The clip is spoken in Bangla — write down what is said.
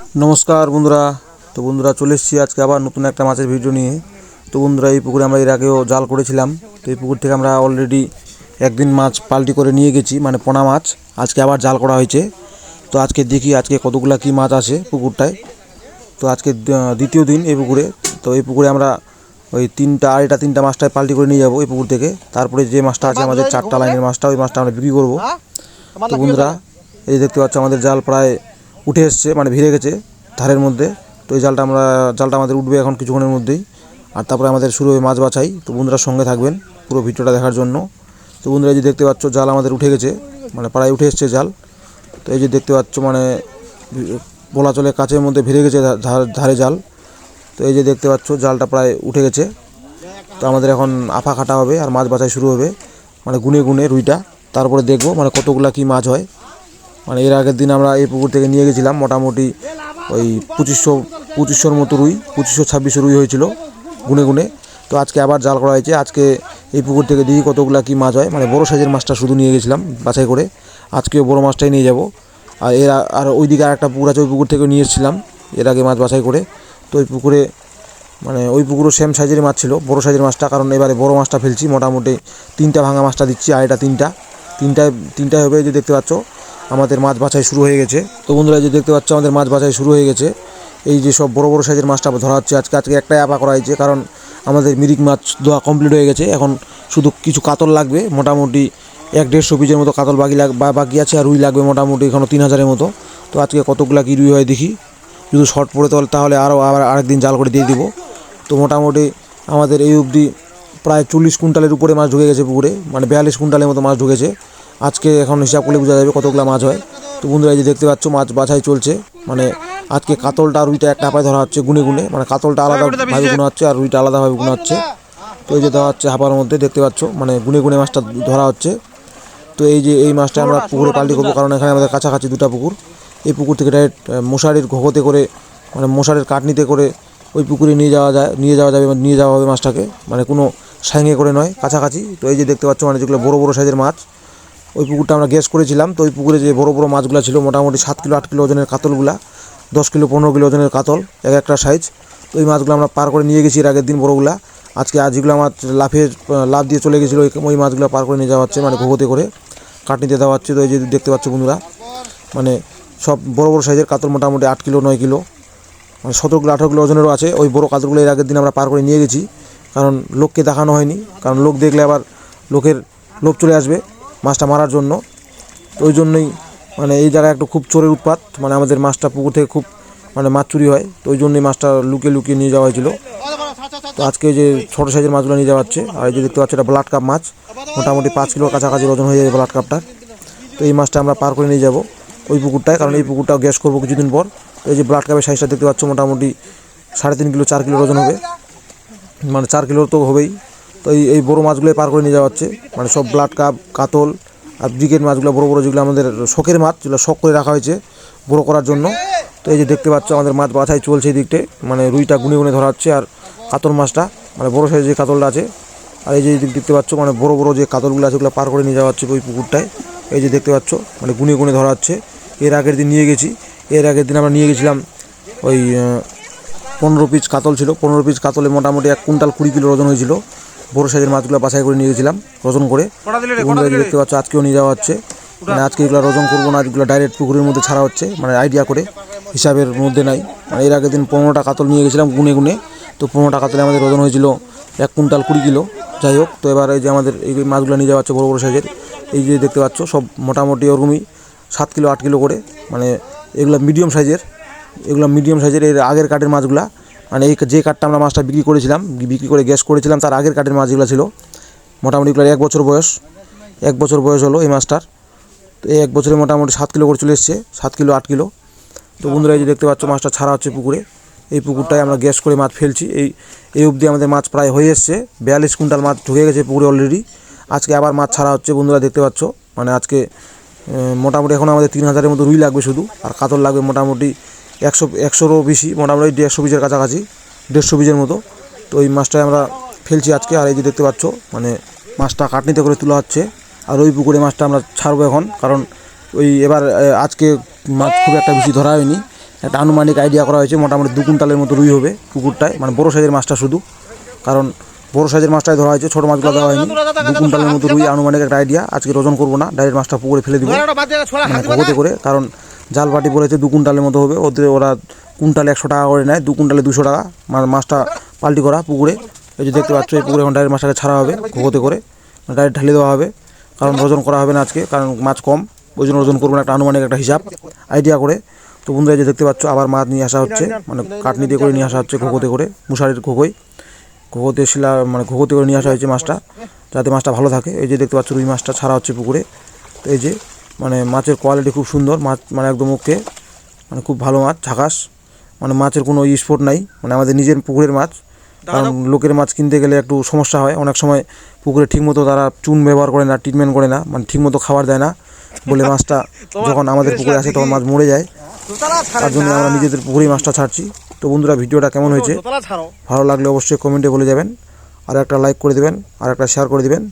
নমস্কার বন্ধুরা। তো বন্ধুরা চলে এসেছি আজকে আবার নতুন একটা মাছের ভিডিও নিয়ে। তো বন্ধুরা এই পুকুরে আমরা এর আগেও জাল করেছিলাম। তো এই পুকুর থেকে আমরা অলরেডি একদিন মাছ পাল্টি করে নিয়ে গেছি মানে পোনা মাছ। আজকে আবার জাল করা হয়েছে। তো আজকে দেখি আজকে কতগুলা কি মাছ আসে পুকুরটায়। তো আজকে দ্বিতীয় দিন এই পুকুরে। তো এই পুকুরে আমরা ওই তিনটা আড়াইটা তিনটা মাছটায় পাল্টি করে নিয়ে যাব এই পুকুর থেকে। তারপরে যে মাছটা আছে আমাদের চারটা লাইনের মাছটা ওই মাছটা আমরা বিক্রি করব। তো বন্ধুরা এই দেখতে পাচ্ছ আমাদের জাল প্রায় উঠে এসছে মানে ভিড়ে গেছে ধারের মধ্যে। তো এই জালটা আমরা জালটা আমাদের উঠবে এখন কিছুক্ষণের মধ্যেই। আর তারপরে আমাদের শুরু হবে মাছ বাছাই। তো বন্ধুরা সঙ্গে থাকবেন পুরো ভিডিওটা দেখার জন্য। তো বন্ধুরা যে দেখতে পাচ্ছ, জাল আমাদের উঠে গেছে মানে প্রায় উঠে এসছে জাল। তো এই যে দেখতে পাচ্ছ মানে বলা চলে কাছের মধ্যে ভিড়ে গেছে ধারে জাল। তো এই যে দেখতে পাচ্ছ, জালটা প্রায় উঠে গেছে। তো আমাদের এখন আফা কাটা হবে আর মাছ বাছাই শুরু হবে। মানে গুনে গুনে রুইটা। তারপরে দেখব মানে কতগুলা কি মাছ হয়। মানে এর আগের দিন আমরা এই পুকুর থেকে নিয়ে গেছিলাম, মোটামুটি ওই পঁচিশশো, পঁচিশশোর মতো রুই, পঁচিশশো, ছাব্বিশশো রুই হয়েছিল গুনে গুনে। তো আজকে আবার জাল করা হয়েছে। আজকে এই পুকুর থেকে দেখি কতগুলা কি মাছ হয়। মানে বড় সাইজের মাছটা শুধু নিয়ে গেছিলাম বাছাই করে। আজকেও বড় মাছটাই নিয়ে যাব। আর এর আর ওইদিকে আর একটা পুকুর আছে, ওই পুকুর থেকে নিয়ে এসেছিলাম এর আগে মাছ বাছাই করে। তো ওই পুকুরে মানে ওই পুকুরও সেম সাইজের মাছ ছিল, বড় সাইজের মাছটা। কারণ এবারে বড় মাছটা ফেলছি, মোটামুটি তিনটা ভাঙা মাছটা দিচ্ছি, আড়াইটা, তিনটা। তিনটায় তিনটায় হবে যে দেখতে পাচ্ছ। আমাদের মাছ বাছাই শুরু হয়ে গেছে। তো বন্ধুরা যে দেখতে পাচ্ছ, আমাদের মাছ বাছাই শুরু হয়ে গেছে। এই যে সব বড় বড় সাইজের মাছটা ধরা হচ্ছে। আজকে আজকে একটাই আপা করা হয়েছে, কারণ আমাদের মিরিক মাছ দেওয়া কমপ্লিট হয়ে গেছে। এখন শুধু কিছু কাতল লাগবে, মোটামুটি এক দেড়শো পিসের মতো কাতল বাকি লাগ বাকি আছে আর রুই লাগবে মোটামুটি এখনও তিন হাজারের মতো। তো আজকে কতগুলা কি রুই হয় দেখি। যদি শর্ট পড়ে তাহলে তাহলে আরও আবার আরেকদিন জাল করে দিয়ে দিব। তো মোটামুটি আমাদের এই অবধি প্রায় চল্লিশ কুইন্টালের উপরে মাছ ঢুকে গেছে পুকুরে মানে বিয়াল্লিশ কুইন্টালের মতো মাছ ঢুকেছে। আজকে এখন হিসাব করলে বোঝা যাবে কতগুলো মাছ হয়। তো বন্ধুরা এই যে দেখতে পাচ্ছ মাছ বাছাই চলছে। মানে আজকে কাতলটা আর রুইটা একটা হাঁপায় ধরা হচ্ছে গুনে গুনে। মানে কাতলটা আলাদাভাবে গুণা হচ্ছে আর রুইটা আলাদাভাবে গুণা হচ্ছে। তো এই যে দেওয়া হচ্ছে হাঁপার মধ্যে দেখতে পাচ্ছ মানে গুনে গুনে মাছটা ধরা হচ্ছে। তো এই যে এই মাছটা আমরা পুকুরে পাল্টি করব কারণ এখানে আমাদের কাছাকাছি দুটো পুকুর। এই পুকুর থেকে ডাইরেক্ট মশারির ঘোঘোতে করে মানে মশারির কাটনিতে করে ওই পুকুরে নিয়ে যাওয়া যায় নিয়ে যাওয়া যাবে নিয়ে যাওয়া হবে মাছটাকে। মানে কোনো সাইঙে করে নয় কাছাকাছি। তো এই যে দেখতে পাচ্ছ মানে যেগুলো বড়ো বড়ো সাইজের মাছ ওই পুকুরটা আমরা গ্যাস করেছিলাম। তো ওই পুকুরে যে বড় বড় মাছগুলো ছিল, মোটামুটি সাত কিলো, আট কিলো ওজনের কাতলগুলা, দশ কিলো, পনেরো কিলো ওজনের কাতল, এক একটা সাইজ তো ওই মাছগুলো আমরা পার করে নিয়ে গেছি এর আগের দিন বড়োগুলা। আজকে আজ যেগুলো মাছ লাফে লাভ দিয়ে চলে গেছিল, ওই- ওই মাছগুলো পার করে নিয়ে যাওয়া হচ্ছে মানে ঘুঘোতে করে কাটনিতে দেওয়া হচ্ছে। তো এই যে দেখতে পাচ্ছ বন্ধুরা মানে সব বড় বড় সাইজের কাতল, মোটামুটি আট কিলো, নয় কিলো মানে সতেরো কিলো, আঠেরো কিলো ওজনেরও আছে। ওই বড় কাতলগুলো এর আগের দিন আমরা পার করে নিয়ে গেছি, কারণ লোককে দেখানো হয়নি। কারণ লোক দেখলে আবার লোকের লোভ চলে আসবে। মাছটা মারার জন্য। তো ওই জন্যই মানে এই জায়গায় একটু খুব চোরের উৎপাত মানে আমাদের মাছটা পুকুর থেকে খুব মানে মাছ চুরি হয়, তো ওই জন্যই মাছটা লুকিয়ে লুকিয়ে নিয়ে যাওয়া হয়েছিল। তো আজকে যে ছোটো সাইজের মাছগুলো নিয়ে যাওয়া হচ্ছে, আর এই যে দেখতে পাচ্ছি এটা ব্লাড কাপ মাছ, মোটামুটি পাঁচ কিলোর কাছাকাছি ওজন হয়ে যাবে ব্লাড কাপটা তো এই মাছটা আমরা পার করে নিয়ে যাব ওই পুকুরটায়, কারণ এই পুকুরটাও গ্যাস করব কিছুদিন পর। এই যে ব্লাড কাপের সাইজটা দেখতে পাচ্ছ, মোটামুটি সাড়ে তিন কিলো, চার কিলোর ওজন হবে। মানে চার কিলোর তো হবেই। তো এই এই বড়ো মাছগুলোই পার করে নিয়ে যাওয়া হচ্ছে। মানে সব ব্লাড কাপ, কাতল আর ব্রিগেড মাছগুলো বড়ো বড়ো যেগুলো আমাদের শখের মাছ, যেগুলো শখ করে রাখা হয়েছে বড়ো করার জন্য। তো এই যে দেখতে পাচ্ছ আমাদের মাছ বাছাই চলছে এই দিকটে মানে রুইটা গুনে গুনে ধরা হচ্ছে আর কাতল মাছটা মানে বড়ো সাইজের যে কাতলটা আছে। আর এই যে দিক দেখতে পাচ্ছ মানে বড়ো বড়ো যে কাতলগুলো আছে ওগুলো পার করে নিয়ে যাওয়া হচ্ছে ওই পুকুরটায়। এই যে দেখতে পাচ্ছ মানে গুনে গুনে ধরা হচ্ছে। এর আগের দিন নিয়ে গেছি। এর আগের দিন আমরা নিয়ে গেছিলাম ওই পনেরো পিস কাতল ছিল। পনেরো পিস কাতলে মোটামুটি এক কুইন্টাল কুড়ি কিলো ওজন হয়েছিল। বড় সাইজের মাছগুলো বাছাই করে নিয়ে গেছিলাম ওজন করে। দেখতে পাচ্ছ আজকেও নিয়ে যাওয়া হচ্ছে। মানে আজকে এগুলো ওজন করব না এগুলো ডাইরেক্ট পুকুরের মধ্যে ছাড়া হচ্ছে মানে আইডিয়া করে হিসাবের মধ্যে নাই। মানে এর আগের দিন পনেরোটা কাতল নিয়ে গেছিলাম গুনে গুনে তো পনেরোটা কাতলে আমাদের ওজন হয়েছিল এক কুইন্টাল কুড়ি কিলো। যাই হোক তো এবার এই যে আমাদের এই মাছগুলো নিয়ে যাওয়া হচ্ছে বড়ো বড়ো সাইজের এই যে দেখতে পাচ্ছ সব মোটামুটি ওরকমই সাত কিলো আট কিলো করে মানে এগুলো মিডিয়াম সাইজের এগুলো মিডিয়াম সাইজের এর আগের কাঠের মাছগুলা মানে এই যে কাঠটা আমরা মাছটা বিক্রি করেছিলাম, বিক্রি করে গ্যাস করেছিলাম, তার আগের কাঠের মাছগুলো ছিল। মোটামুটি এক বছর বয়স, এক বছর বয়স হলো এই মাছটার। তো এই এক বছরে মোটামুটি সাত কিলো করে চলে এসছে, সাত কিলো, আট কিলো। তো বন্ধুরা, এই যে দেখতে পাচ্ছ, মাছটা ছাড়া হচ্ছে পুকুরে। এই পুকুরটায় আমরা গ্যাস করে মাছ ফেলছি। এই এই অবধি আমাদের মাছ প্রায় হয়ে এসছে। বিয়াল্লিশ কুইন্টাল মাছ ঢুকে গেছে পুকুরে অলরেডি আজকে আবার মাছ ছাড়া হচ্ছে, বন্ধুরা, দেখতে পাচ্ছ। মানে আজকে মোটামুটি এখন আমাদের তিন হাজারের মতো রুই লাগবে শুধু, আর কাতল লাগবে মোটামুটি একশো একশোরও বেশি মোটামুটি দেড়শো পিসের কাছাকাছি দেড়শো পিসের মতো। তো এই মাছটাই আমরা ফেলছি আজকে আর এই যে দেখতে পাচ্ছ মানে মাছটা কাটনিতে করে তোলা হচ্ছে। আর ওই পুকুরে মাছটা আমরা ছাড়বো এখন কারণ ওই এবার আজকে মাছ খুব একটা বেশি ধরা হয়নি। একটা আনুমানিক আইডিয়া করা হয়েছে মোটামুটি দু কুইন্টালের মতো রুই হবে পুকুরটায় মানে বড়ো সাইজের মাছটা শুধু। কারণ বড় সাইজের মাছটাই ধরা হয়েছে ছোটো মাছগুলো দেওয়া হয়নি। দু কুইন্টালের মতো রুই আনুমানিক একটা আইডিয়া আজকে ওজন করব না ডাইরেক্ট মাছটা পুকুরে ফেলে দিব। মানে করে কারণ জাল বাটি বলেছে দু কুইন্টালের মতো হবে। ওদের ওরা কুইন্টালে একশো টাকা করে নেয়, দু কুইন্টালে দুশো টাকা। মাছটা পাল্টি করা পুকুরে। এই যে দেখতে পাচ্ছ, এই পুকুরে এখন ডাইরেক্ট মাছটাকে ছাড়া হবে ঘোগতে করে। ডাইরেক্ট ঢালে দেওয়া হবে। কারণ ওজন করা হবে না আজকে, কারণ মাছ কম। ওই জন্য ওজন করব না, একটা আনুমানিক একটা হিসাব আইডিয়া করে। তো বন্ধুরা, এই যে দেখতে পাচ্ছ, আবার মাছ নিয়ে আসা হচ্ছে। মানে কাটনি দিয়ে করে নিয়ে আসা হচ্ছে ঘোগতে করে মুসারির ঘোগই ঘোগতে শিলা মানে ঘোগতে করে নিয়ে আসা হয়েছে মাছটা, যাতে মাছটা ভালো থাকে। এই যে দেখতে পাচ্ছ, রুই মাছটা ছাড়া হচ্ছে পুকুরে। তো এই যে মানে মাছের কোয়ালিটি খুব সুন্দর মাছ মানে একদম ওকে মানে খুব ভালো মাছ ঝাকাস মানে মাছের কোনো স্পট নাই মানে আমাদের নিজের পুকুরের মাছ। কারণ লোকের মাছ কিনতে গেলে একটু সমস্যা হয় অনেক সময় পুকুরে ঠিকমতো তারা চুন ব্যবহার করে না ট্রিটমেন্ট করে না মানে ঠিকমতো খাবার দেয় না। বলে মাছটা যখন আমাদের পুকুরে আসে তখন মাছ মরে যায়। তার জন্য আমরা নিজেদের পুকুরেই মাছটা ছাড়ছি। তো বন্ধুরা ভিডিওটা কেমন হয়েছে? ভালো লাগলে অবশ্যই কমেন্টে বলে যাবেন। আর একটা লাইক করে দেবেন আর একটা শেয়ার করে দেবেন।